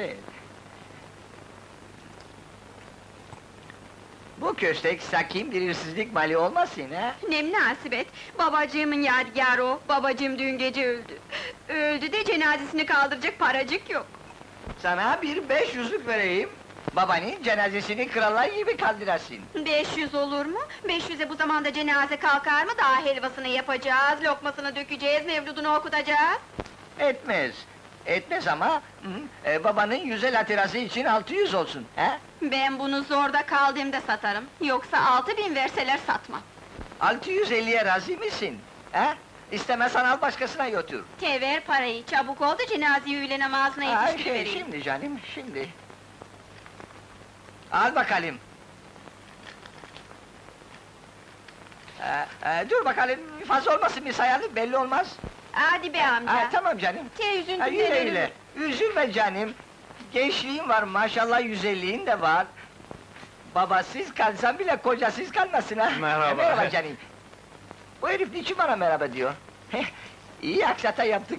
güzel. Bu köstek sakin bir hırsızlık mali olmasın ha? Ne münasebet, babacığımın yadigarı o, babacığım dün gece öldü. Öldü de cenazesini kaldıracak paracık yok. Sana bir beş yüzlük vereyim. Babanın cenazesini krallar gibi kaldırasın. 500 olur mu? 500'e bu zamanda cenaze kalkar mı? Daha helvasını yapacağız, lokmasını dökeceğiz, mevludunu okutacağız. Etmez. Etmez ama hı, e, babanın yüzel hatırası için 600 olsun. He? Ben bunu zorda kaldığımda satarım. Yoksa altı bin verseler satmam. 650'ye razı mısın? He? İstemezsen al başkasına götür. Tever parayı, çabuk ol da cenazeyi öğle namazına şey, yetiştirivereyim. şimdi canım, şimdi. Al bakalım. Ee, e, dur bakalım, fazla olmasın bir sayalım, belli olmaz. Hadi be amca. Ha, tamam canım. Te Ha, üzüntümden yürü öyle. Üzülme canım. Gençliğin var, maşallah yüzelliğin de var. Babasız kalsan bile kocasız kalmasın ha. Merhaba. merhaba canım. Bu herif niçin bana merhaba diyor? İyi aksata yaptık.